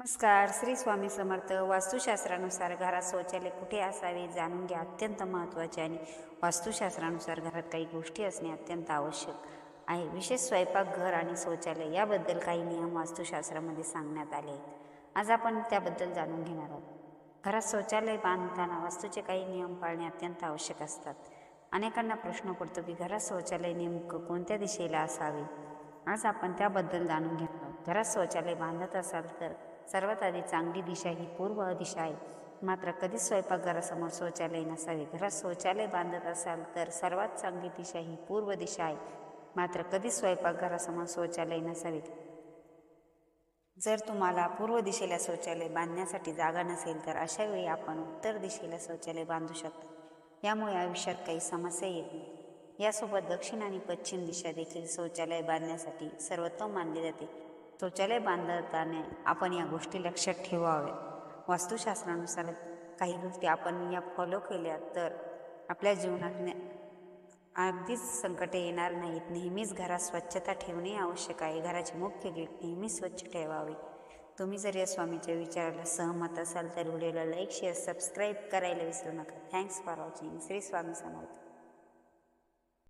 नमस्कार श्री स्वामी समर्थ. वास्तुशास्त्रानुसार घरात शौचालय कुठे असावे जाणून घ्या. अत्यंत महत्त्वाचे आणि वास्तुशास्त्रानुसार घरात काही गोष्टी असणे अत्यंत आवश्यक आहे. विशेष स्वयंपाकघर आणि शौचालय याबद्दल काही नियम वास्तुशास्त्रामध्ये सांगण्यात आले आहेत. आज आपण त्याबद्दल जाणून घेणार आहोत. घरात शौचालय बांधताना वास्तूचे काही नियम पाळणे अत्यंत आवश्यक असतात. अनेकांना प्रश्न पडतो की घरात शौचालय नेमकं कोणत्या दिशेला असावे? आज आपण त्याबद्दल जाणून घेणार आहोत. घरात शौचालय बांधत असाल तर सर्वात आधी चांगली दिशा ही पूर्व दिशा आहे. मात्र कधीच स्वयंपाकघरासमोर शौचालय नसावे. घरात शौचालय बांधत असाल तर सर्वात चांगली दिशा ही पूर्व दिशा आहे. मात्र कधीच स्वयंपाकघरासमोर शौचालय नसावे. जर तुम्हाला पूर्व दिशेला शौचालय बांधण्यासाठी जागा नसेल तर अशा वेळी आपण उत्तर दिशेला शौचालय बांधू शकतो. यामुळे आयुष्यात काही समस्या येत नाही. यासोबत दक्षिण आणि पश्चिम दिशा देखील शौचालय बांधण्यासाठी सर्वोत्तम मानले जाते. शौचालय बांधताना आपण या गोष्टी लक्षात ठेवाव्या वास्तुशास्त्रानुसार काही गोष्टी आपण या फॉलो केल्या तर आपल्या जीवनात अगदीच संकटे येणार नाहीत. नेहमीच घरात स्वच्छता ठेवणे आवश्यक आहे. घराचे मुख्य गेट नेहमी स्वच्छ ठेवावे. तुम्ही जर या स्वामीच्या विचाराला सहमत असाल तर व्हिडिओला लाईक शेअर सबस्क्राईब करायला विसरू नका. Thanks for watching Shri Swami Samarth.